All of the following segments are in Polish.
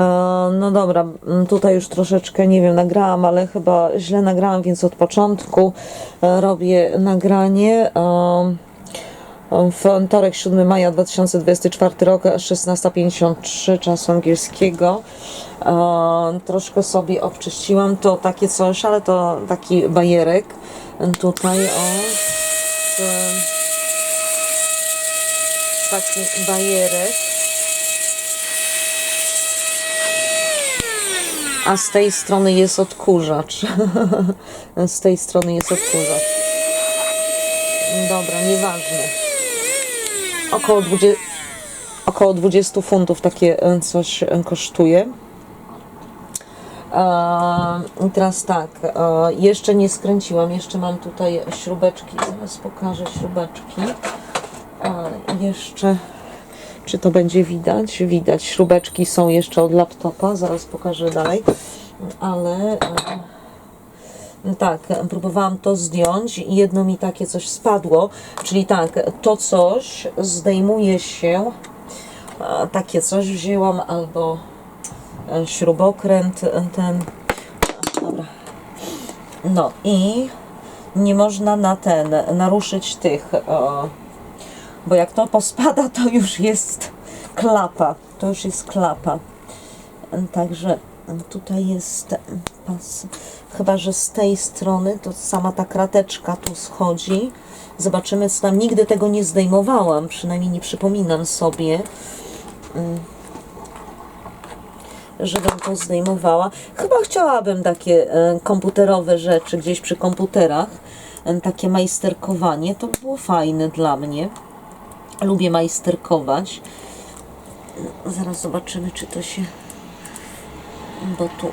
E, No dobra, tutaj już troszeczkę, nie wiem, nagrałam, ale chyba źle nagrałam, więc od początku e, robię nagranie. E, wtorek 7 maja 2024 rok, 16.53 czasu angielskiego. Troszkę sobie obczyściłam to takie coś, ale to taki bajerek. Tutaj o. Taki bajerek. A z tej strony jest odkurzacz. z tej strony jest odkurzacz. Dobra, nieważne. Około 20, około 20 funtów takie e, coś e, kosztuje. E, I teraz tak, jeszcze nie skręciłam, jeszcze mam tutaj śrubeczki, zaraz pokażę śrubeczki. Jeszcze, czy to będzie widać? Widać, śrubeczki są jeszcze od laptopa, zaraz pokażę dalej, ale e, tak, próbowałam to zdjąć i jedno mi takie coś spadło, czyli tak, to coś zdejmuje się, e, takie coś wzięłam albo e, śrubokręt ten, dobra, no i nie można na ten, naruszyć tych, e, bo jak to pospada, to już jest klapa, to już jest klapa. Także tutaj jest pas. Chyba, że z tej strony to sama ta krateczka tu schodzi. Zobaczymy, co tam. Nigdy tego nie zdejmowałam, przynajmniej nie przypominam sobie, mm, żebym to zdejmowała. Chyba chciałabym takie e, komputerowe rzeczy gdzieś przy komputerach, e, takie majsterkowanie. To by było fajne dla mnie. Lubię majsterkować. Zaraz zobaczymy, czy to się. Bo tu.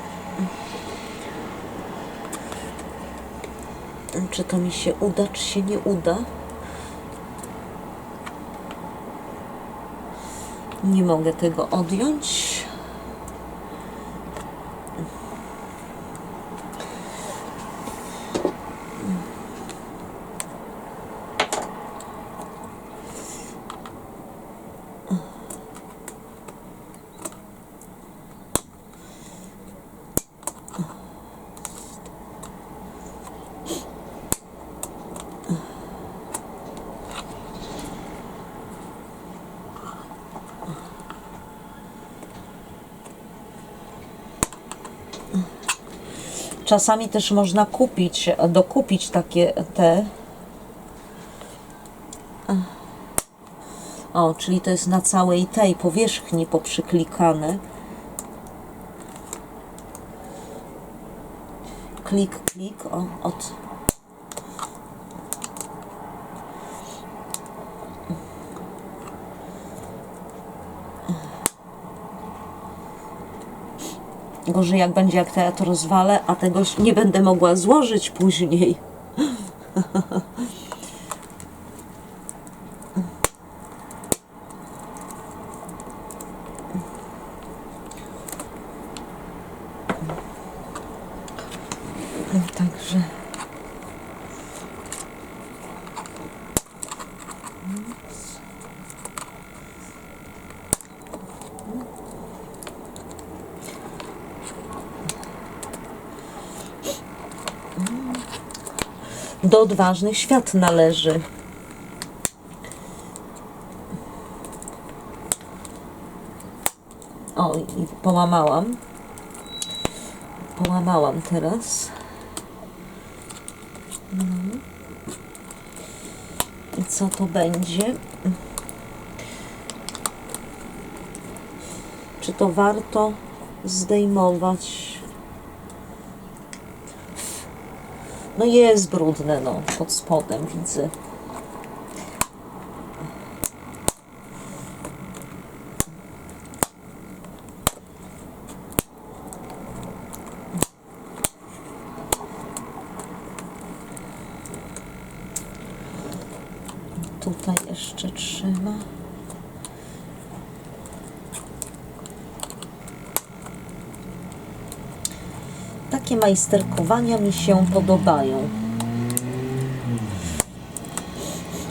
Czy to mi się uda, czy się nie uda? Nie mogę tego odjąć. Czasami też można kupić, dokupić takie te. O, czyli to jest na całej tej powierzchni poprzyklikane. Klik, klik, o, od. Gorzej jak będzie, jak to ja to rozwalę, a tego nie będę mogła złożyć później. Także. Odważnych świat należy. O, i połamałam. Połamałam teraz. Mhm. I co to będzie? Czy to warto zdejmować? No jest brudne, no, pod spodem widzę. Tutaj jeszcze trzyma. Takie majsterkowania mi się podobają.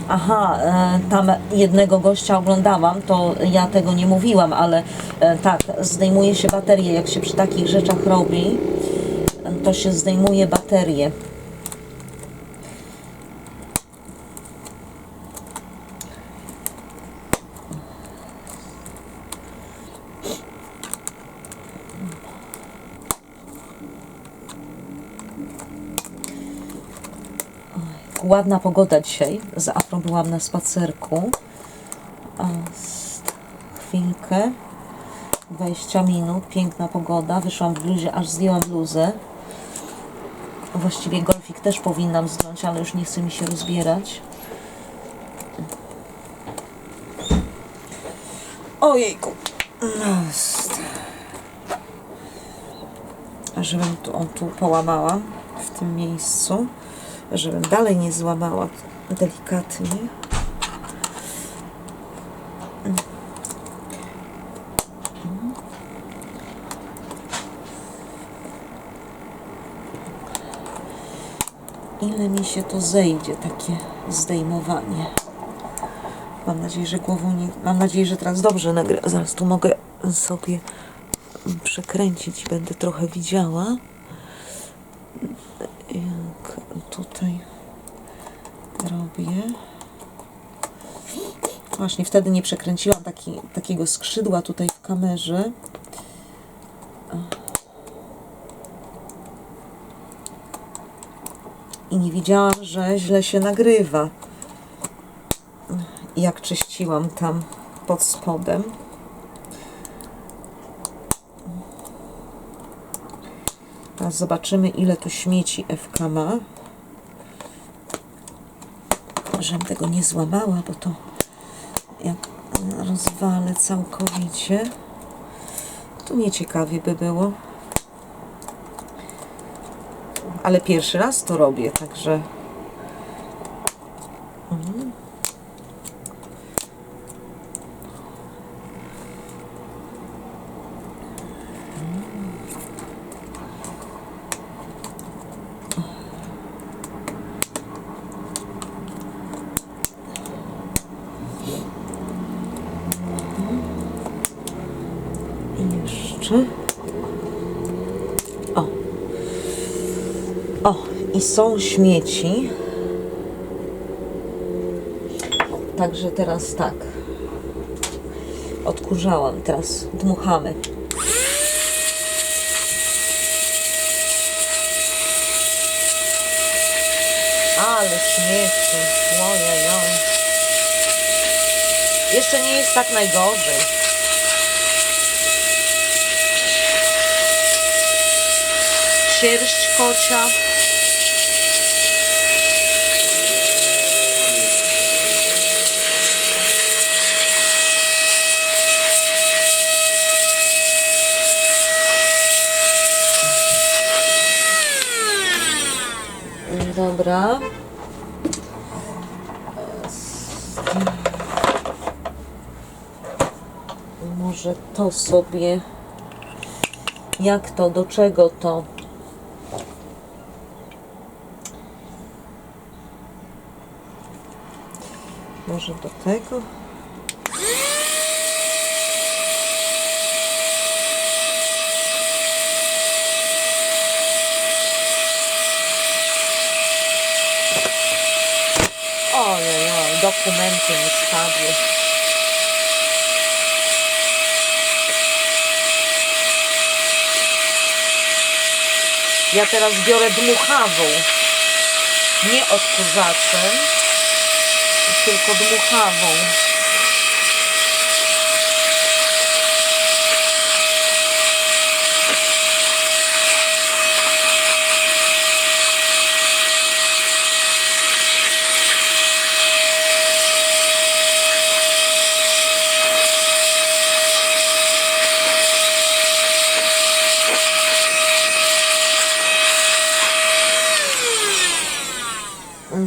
Aha, e, tam jednego gościa oglądałam, to ja tego nie mówiłam, ale e, tak, zdejmuje się baterię. Jak się przy takich rzeczach robi, to się zdejmuje baterię. Ładna pogoda dzisiaj. Z Afrą byłam na spacerku. Chwilkę. 20 minut. Piękna pogoda. Wyszłam w bluzie, aż zdjęłam bluzę. Właściwie golfik też powinnam zdjąć, ale już nie chce mi się rozbierać. Ojejku. No. Żebym tu, on tu połamała w tym miejscu żebym dalej nie złamała delikatnie. Ile mi się to zejdzie, takie zdejmowanie. Mam nadzieję, że głową nie... Mam nadzieję, że teraz dobrze nagra. Zaraz tu mogę sobie przekręcić i będę trochę widziała jak tutaj robię. Właśnie wtedy nie przekręciłam taki, takiego skrzydła tutaj w kamerze. I nie widziałam, że źle się nagrywa. Jak czyściłam tam pod spodem. Teraz zobaczymy, ile tu śmieci FK ma. Żebym tego nie złamała, bo to jak rozwalę całkowicie, to nieciekawie by było. Ale pierwszy raz to robię, także Mhm. I jeszcze. O. O, i są śmieci. Także teraz tak. Odkurzałam, teraz dmuchamy. Ale śmieci. Ojej, Jeszcze nie jest tak najgorzej. sierść kocia. Dobra. Może to sobie. Jak to, do czego to? Może do tego? Ojej, oj, Ja teraz biorę dmuchawą, nie odkurzaczem tylko dmuchawą.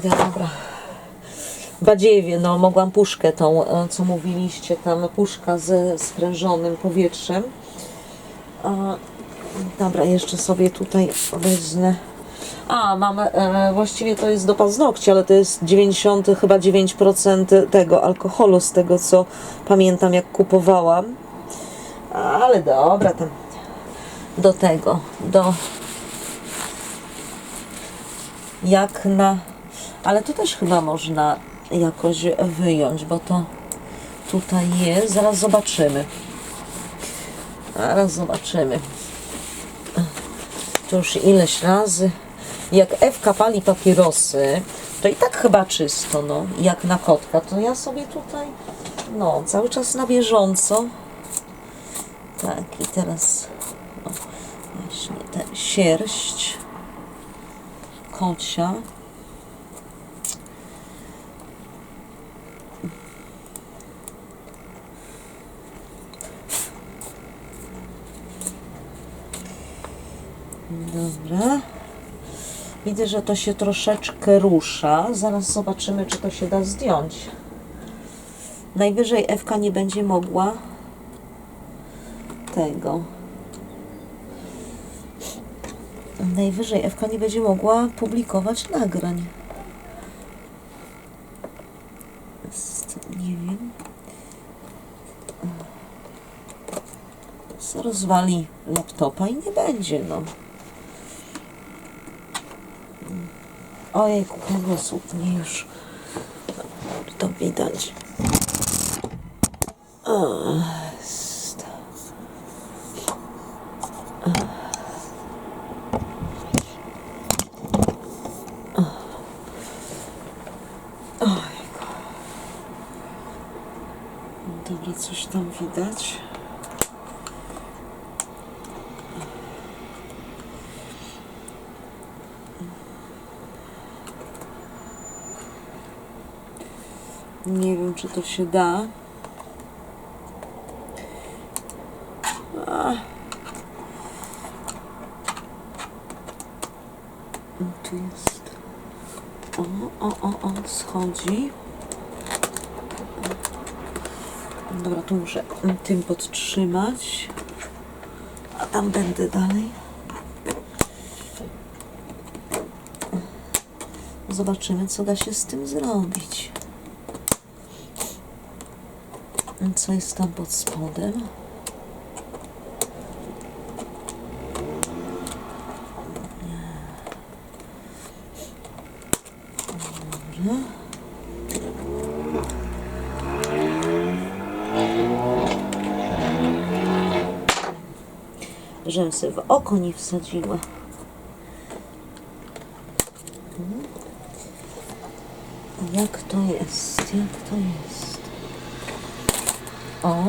Dobra. Badziewie, no mogłam puszkę tą, e, co mówiliście, tam puszka ze sprężonym powietrzem. Dobra, jeszcze sobie tutaj wezmę A, mam, e, właściwie to jest do paznokci, ale to jest 90 chyba 9% tego alkoholu, z tego co pamiętam jak kupowałam. Ale dobra, tam do tego, do jak na, ale to też chyba można jakoś wyjąć, bo to tutaj jest, zaraz zobaczymy. Zaraz zobaczymy. To już ileś razy. Jak Ewka pali papierosy, to i tak chyba czysto, no, jak na kotka, to ja sobie tutaj, no, cały czas na bieżąco. Tak, i teraz, o, właśnie, tę sierść kocia. Dobra. Widzę, że to się troszeczkę rusza. Zaraz zobaczymy, czy to się da zdjąć. Najwyżej Ewka nie będzie mogła tego. Najwyżej Ewka nie będzie mogła publikować nagrań. Nie wiem. Rozwali laptopa i nie będzie, no. Ojej, kręgosłup mnie już to widać. Dobra, coś tam widać. Nie wiem, czy to się da. A. Tu jest. O, o, o, o, schodzi. Dobra, tu muszę tym podtrzymać. A tam będę dalej. Zobaczymy, co da się z tym zrobić. Co jest tam pod spodem? Dobra. Żebym sobie w oko nie wsadziła. Jak to jest? Jak to jest? O.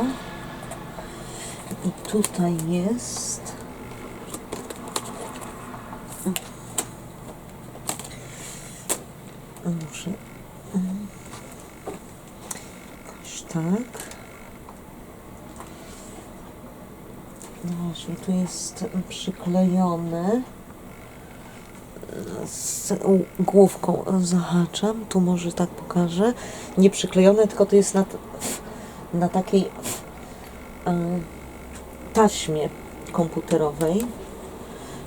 I tutaj jest. Muszę. Jakoś tak. No właśnie, tu jest przyklejony. Z główką zahaczam. Tu może tak pokażę. Nie przyklejone, tylko to jest na, t- na takiej taśmie komputerowej.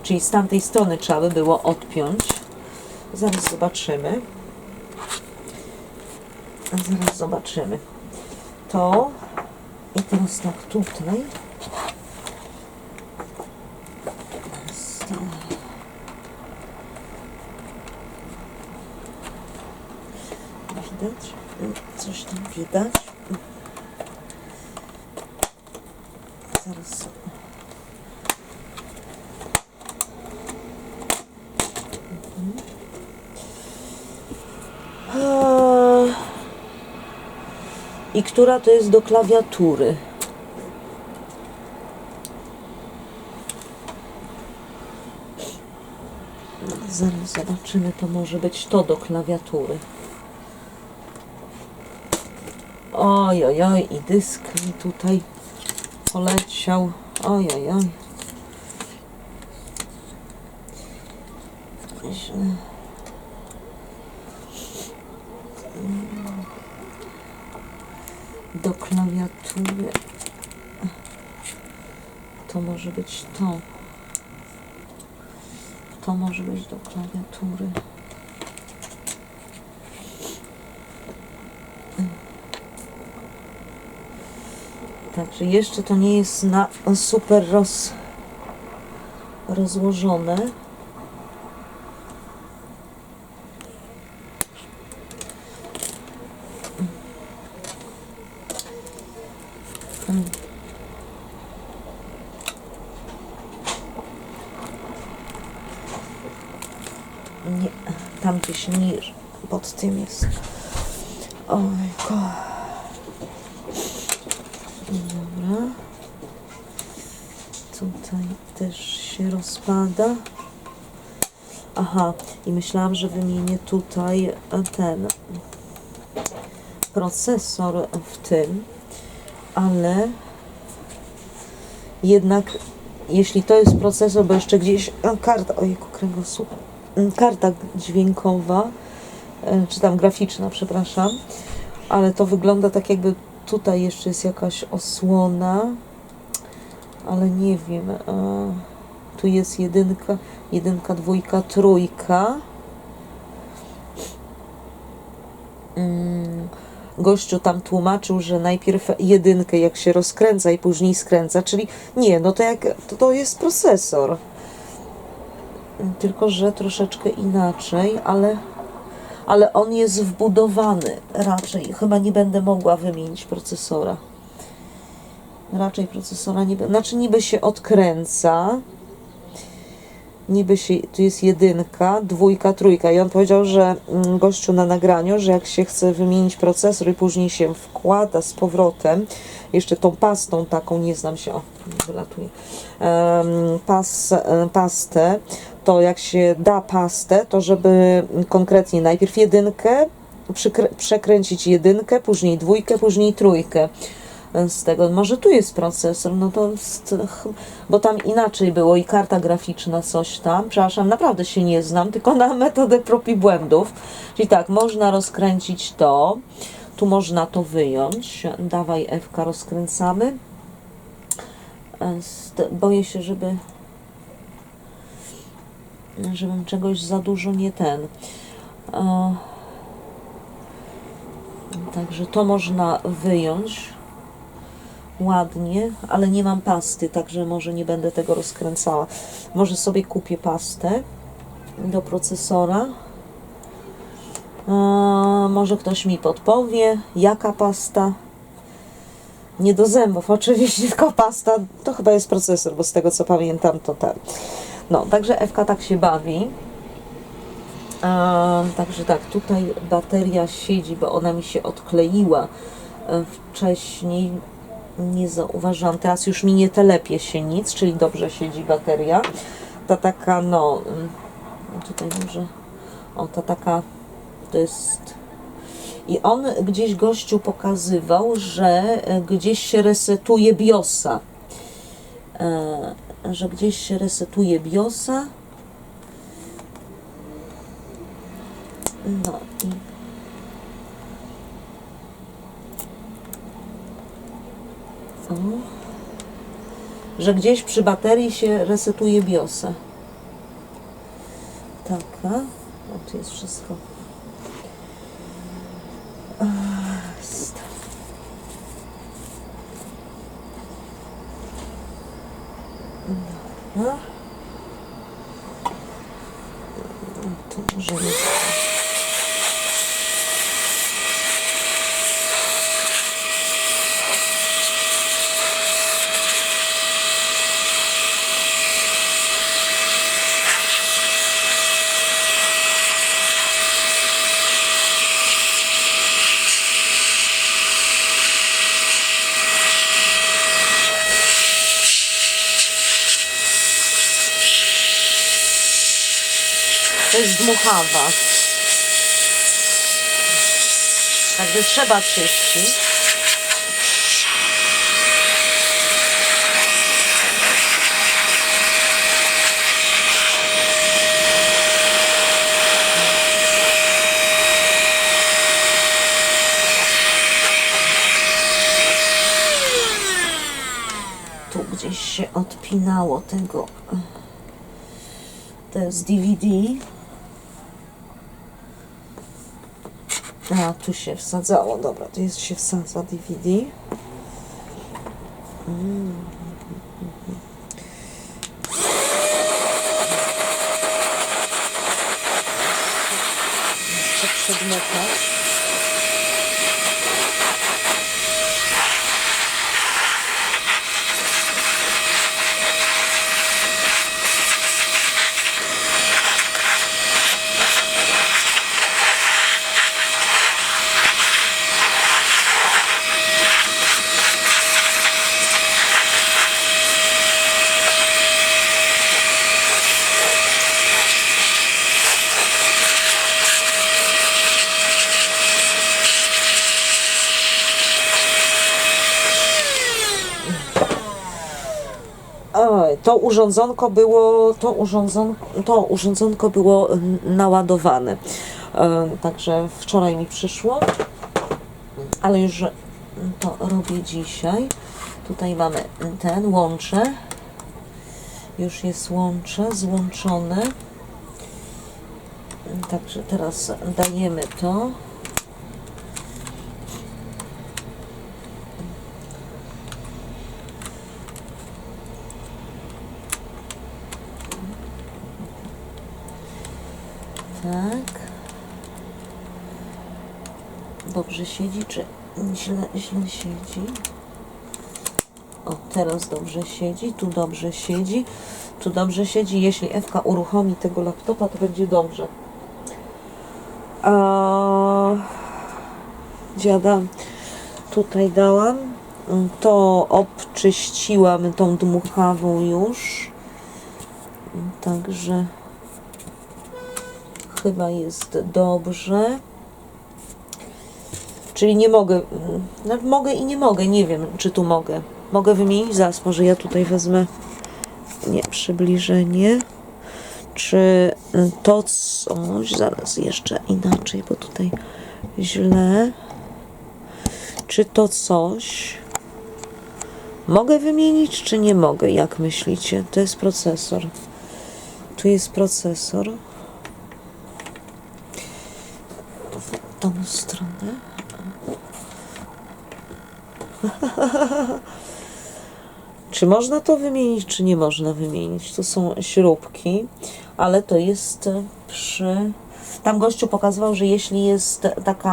Czyli z tamtej strony trzeba by było odpiąć. Zaraz zobaczymy. Zaraz zobaczymy. To i teraz tak tutaj. Widać? Coś tam widać. Zaraz. Mhm. I która to jest do klawiatury? Zaraz zobaczymy, to może być to do klawiatury. Oj, oj, oj, i dysk mi tutaj poleciał. Oj, oj, oj. Źle. Mm. Do To może być to. to może być do klawiatury. Także jeszcze to nie jest na super roz, rozłożone. Nie, tam gdzieś niż pod tym jest. Ojko. Dobra. Tutaj też się rozpada. Aha, i myślałam, że wymienię tutaj e, ten procesor w tym, ale jednak jeśli to jest procesor, bo jeszcze gdzieś a, karta, ojejku, kręgosłup, Mm, karta dźwiękowa, e, czy tam graficzna, przepraszam, ale to wygląda tak jakby tutaj jeszcze jest jakaś osłona, ale nie wiem, e, tu jest jedynka, jedynka, dwójka, trójka. Mm, Gościu tam tłumaczył, że najpierw jedynkę jak się rozkręca i później skręca, czyli nie, no to jak to, to jest procesor. Tylko, że troszeczkę inaczej, ale, ale on jest wbudowany raczej. Chyba nie będę mogła wymienić procesora. Raczej procesora nie będę. Znaczy niby się odkręca. Niby się, tu jest jedynka, dwójka, trójka. I on powiedział, że mm, gościu na nagraniu, że jak się chce wymienić procesor i później się wkłada z powrotem, jeszcze tą pastą taką, nie znam się, o, wylatuje, pas, e, pastę, to jak się da pastę, to żeby konkretnie najpierw jedynkę, przekręcić jedynkę, później dwójkę, później trójkę z tego. Może tu jest procesor, no to bo tam inaczej było i karta graficzna, coś tam. Przepraszam, naprawdę się nie znam, tylko na metodę prób i błędów. Czyli tak, można rozkręcić to, tu można to wyjąć. Dawaj F rozkręcamy. Boję się, żeby żebym czegoś za dużo nie ten. Także to można wyjąć ładnie, ale nie mam pasty, także może nie będę tego rozkręcała. Może sobie kupię pastę do procesora. A, może ktoś mi podpowie, jaka pasta. Nie do zębów, oczywiście, tylko pasta. To chyba jest procesor, bo z tego co pamiętam, to ten. No, także Ewka tak się bawi. A, także tak, tutaj bateria siedzi, bo ona mi się odkleiła e, wcześniej. Nie zauważyłam, teraz już mi nie telepie się nic, czyli dobrze siedzi bateria. Ta taka, no, mm, tutaj może, o, ta taka, to jest. I on gdzieś gościu pokazywał, że e, gdzieś się resetuje BIOSa. E, że gdzieś się resetuje BIOSa. No i że gdzieś przy baterii się resetuje BIOSa. Taka. O, tu jest wszystko. A, Jest. Dobra. Tu może jest. To jest dmuchawa. Także trzeba czyścić. Tu gdzieś się odpinało tego To jest DVD. A, tu się wsadzało. Dobra, tu jest się wsadza DVD. Mm. Jeszcze przedmioty. Oj, to urządzonko było, to, urządzon, to urządzonko było naładowane. E, Także wczoraj mi przyszło, ale już to robię dzisiaj. Tutaj mamy ten łącze. Już jest łącze złączone. Także teraz dajemy to. Tak. Dobrze siedzi, czy źle, źle siedzi? O, teraz dobrze siedzi, tu dobrze siedzi, tu dobrze siedzi. Jeśli Ewka uruchomi tego laptopa, to będzie dobrze. A... Dziada tutaj dałam. To obczyściłam tą dmuchawą już. Także chyba jest dobrze. Czyli nie mogę, no mogę i nie mogę, nie wiem czy tu mogę. Mogę wymienić zaraz, może ja tutaj wezmę, nie, przybliżenie. Czy to coś, zaraz jeszcze inaczej, bo tutaj źle. Czy to coś mogę wymienić, czy nie mogę? Jak myślicie? To jest procesor. Tu jest procesor. Tą stronę. czy można to wymienić, czy nie można wymienić? To są śrubki, ale to jest przy. Tam gościu pokazywał, że jeśli jest taka